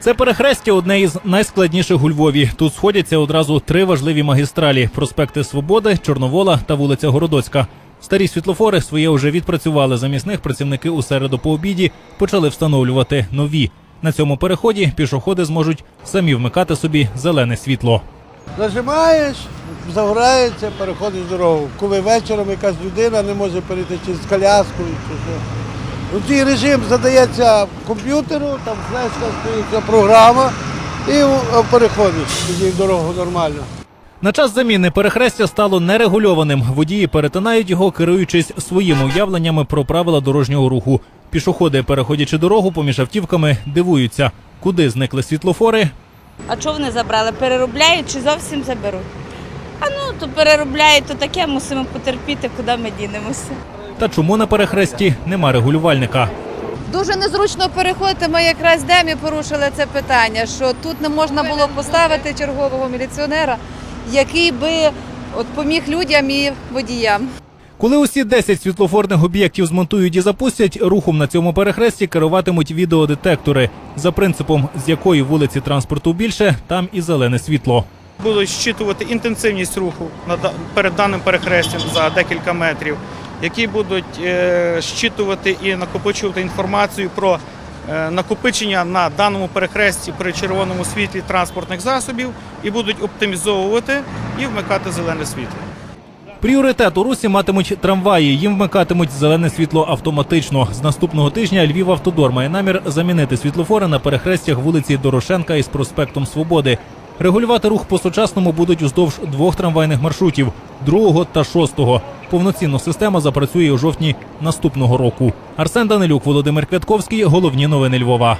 Це перехрестя одне із найскладніших у Львові. Тут сходяться одразу три важливі магістралі: проспекти Свободи, Чорновола та вулиця Городоцька. Старі світлофори своє вже відпрацювали. Замість них працівники у середу по обіді почали встановлювати нові. На цьому переході пішоходи зможуть самі вмикати собі зелене світло. Нажимаєш, загорається, переходиш дорогу. Коли вечором якась людина не може перейти через коляскою чи що. Ну, Цей режим задається комп'ютеру, там флешка стоїть програма і е, переходиш тоді дорогу нормально. На час заміни перехрестя стало нерегульованим. Водії перетинають його, керуючись своїми уявленнями про правила дорожнього руху. Пішоходи, переходячи дорогу поміж автівками, дивуються, куди зникли світлофори, А що вони забрали? Переробляють чи зовсім заберуть? А ну, то переробляють, то таке мусимо потерпіти, куди ми дінемося. Та чому на перехресті нема регулювальника. Дуже незручно переходити. Ми якраз демі порушили це питання, що тут не можна було поставити чергового міліціонера, який би от поміг людям і водіям. Коли усі 10 світлофорних об'єктів змонтують і запустять, рухом на цьому перехресті керуватимуть відеодетектори за принципом, з якої вулиці транспорту більше, там і зелене світло. будуть щитувати інтенсивність руху перед даним перехрестям за декілька метрів, які будуть е, щитувати і накопичувати інформацію про е, накопичення на даному перехресті при червоному світлі транспортних засобів і будуть оптимізовувати і вмикати зелене світло. Пріоритет у русі матимуть трамваї. Їм вмикатимуть зелене світло автоматично. З наступного тижня Львів Автодор має намір замінити світлофори на перехрестях вулиці Дорошенка із проспектом Свободи. Регулювати рух по сучасному будуть уздовж двох трамвайних маршрутів другого та шостого. Повноцінна система запрацює у жовтні наступного року. Арсен Данилюк, Володимир Квятковський. Головні новини Львова.